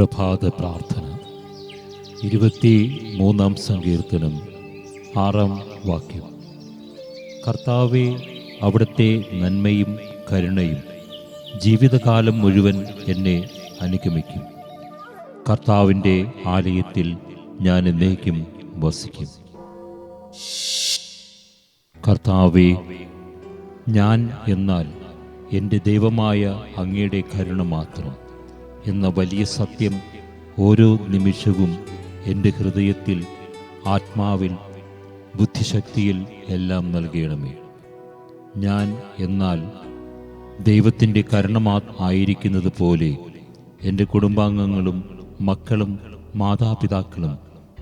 പ്രഭാത പ്രാർത്ഥന. ഇരുപത്തി മൂന്നാം സങ്കീർത്തനം ആറാം വാക്യം. കർത്താവെ അവിടുത്തെ നന്മയും കരുണയും ജീവിതകാലം മുഴുവൻ എന്നെ അനുഗമിക്കും. കർത്താവിന്റെ ആലയത്തിൽ ഞാൻ എന്നേക്കും വസിക്കും. കർത്താവെ ഞാൻ എന്നാൽ എന്റെ ദൈവമായ അങ്ങയുടെ കരുണ മാത്രം. എന്ന വലിയ സത്യം ഓരോ നിമിഷവും എന്റെ ഹൃദയത്തിൽ ആത്മാവിൽ ബുദ്ധിശക്തിയിൽ എല്ലാം നൽകണമേ. ഞാൻ എന്നാൽ ദൈവത്തിന്റെ കരുണമാ ആയിരിക്കുന്നത് പോലെ എന്റെ കുടുംബാംഗങ്ങളും മക്കളും മാതാപിതാക്കളും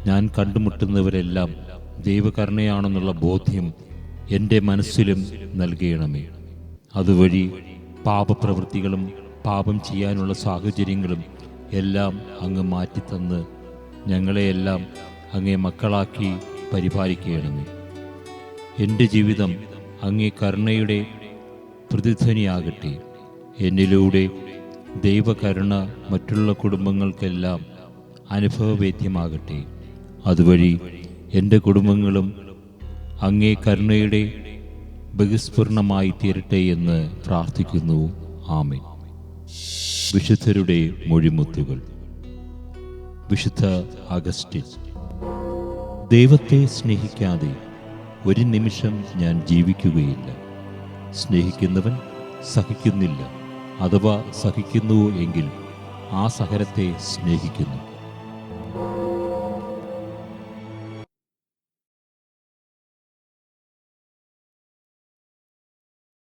ഞാൻ കണ്ടുമുട്ടുന്നവരെല്ലാം ദൈവകരുണയാണെന്നുള്ള ബോധ്യം എന്റെ മനസ്സിലും നൽകണമേ. അതുവഴി പാപപ്രവൃത്തികളും പാപം ചെയ്യാനുള്ള സാഹചര്യങ്ങളും എല്ലാം അങ്ങ് മാറ്റിത്തന്ന് ഞങ്ങളെയെല്ലാം അങ്ങേ മക്കളാക്കി പരിപാലിക്കുകയാണെന്ന് എന്റെ ജീവിതം അങ്ങേ കരുണയുടെ പ്രതിധ്വനിയാകട്ടെ. എന്നിലൂടെ ദൈവകരുണ മറ്റുള്ള കുടുംബങ്ങൾക്കെല്ലാം അനുഭവവേദ്യമാകട്ടെ. അതുവഴി എന്റെ കുടുംബങ്ങളും അങ്ങേ കരുണയുടെ ബഹിസ്ഫുരണമായി തീരട്ടെ എന്ന് പ്രാർത്ഥിക്കുന്നു. ആമേ വിശുദ്ധരുടെ മൊഴിമുത്തുകൾ. വിശുദ്ധ അഗസ്റ്റിൻ ദൈവത്തെ സ്നേഹിക്കാതെ ഒരു നിമിഷം ഞാൻ ജീവിക്കുകയില്ല. സ്നേഹിക്കുന്നവൻ സഹിക്കുന്നില്ല. അഥവാ സഹിക്കുന്നു എങ്കിൽ ആ സഹരത്തെ സ്നേഹിക്കുന്നു.